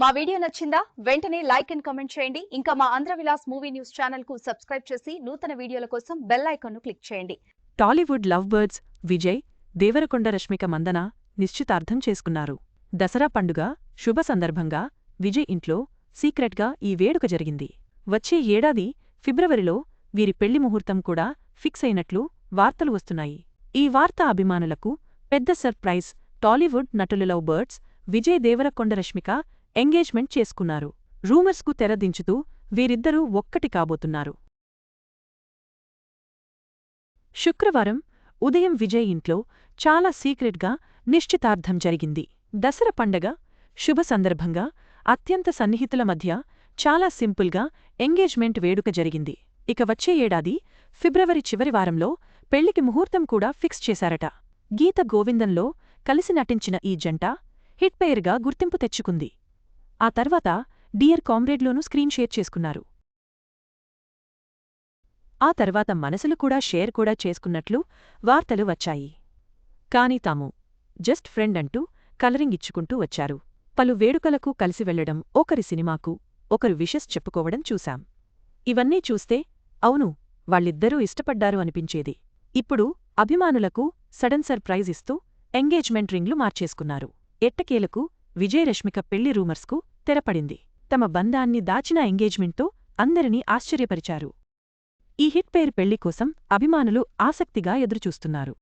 మా వీడియో నచ్చిందా? వెంటనే లైక్ అండ్ కమెంట్ చేయండి. ఇంకా మా ఆంధ్ర విలాస్ మూవీ న్యూస్ ఛానల్కు సబ్స్క్రైబ్ చేసి నూతన వీడియోల కోసం బెల్ ఐకాన్ను క్లిక్ చేయండి. Tollywood love birds Vijay Devarakonda Rashmika Mandanna నిశ్చితార్థం చేసుకున్నారు. దసరా పండుగ శుభ సందర్భంగా విజయ్ ఇంట్లో సీక్రెట్గా ఈ వేడుక జరిగింది. వచ్చే ఏడాది ఫిబ్రవరిలో వీరి పెళ్ళి ముహూర్తం కూడా ఫిక్స్ అయినట్లు వార్తలు వస్తున్నాయి. ఈ వార్త అభిమానులకు పెద్ద సర్ప్రైజ్ టాలీవుడ్ నటులు love birds Vijay Devarakonda Rashmika engagement చేసుకున్నారు. రూమర్స్కు తెరదించుతూ వీరిద్దరూ ఒక్కటి కాబోతున్నారు. శుక్రవారం ఉదయం విజయ్ ఇంట్లో చాలా సీక్రెట్గా నిశ్చితార్థం జరిగింది. దసరా పండగ శుభ సందర్భంగా అత్యంత సన్నిహితుల మధ్య చాలా సింపుల్గా ఎంగేజ్మెంట్ వేడుక జరిగింది. ఇక వచ్చే ఏడాది ఫిబ్రవరి చివరి వారంలో పెళ్ళికి ముహూర్తం కూడా ఫిక్స్ చేశారట. గీత గోవిందంలో కలిసి నటించిన ఈ జంట హిట్ పేరుగా గుర్తింపు తెచ్చుకుంది. ఆ తర్వాత డియర్ కామ్రేడ్లోనూ స్క్రీన్ షేర్ చేసుకున్నారు. ఆ తర్వాత మనసులు కూడా షేర్ కూడా చేసుకున్నట్లు వార్తలు వచ్చాయి. కాని తాము జస్ట్ ఫ్రెండ్ అంటూ కలరింగ్ ఇచ్చుకుంటూ వచ్చారు. పలు వేడుకలకు కలిసి వెళ్ళడం ఒకరి సినిమాకు ఒకరు విషెస్ చెప్పుకోవడం చూశాం. ఇవన్నీ చూస్తే అవును వాళ్ళిద్దరూ ఇష్టపడ్డారు అనిపించేది. ఇప్పుడు అభిమానులకు సడన్ సర్ప్రైజ్ ఇస్తూ ఎంగేజ్మెంట్ రింగ్లు మార్చేసుకున్నారు. ఎట్టకేలకు విజయరశ్మిక పెళ్ళి రూమర్స్కు తెరపడింది. తమ బంధాన్ని దాచిన ఎంగేజ్మెంట్తో అందరినీ ఆశ్చర్యపరిచారు. ఈ హిట్ పేరు పెళ్ళి కోసం అభిమానులు ఆసక్తిగా ఎదురుచూస్తున్నారు.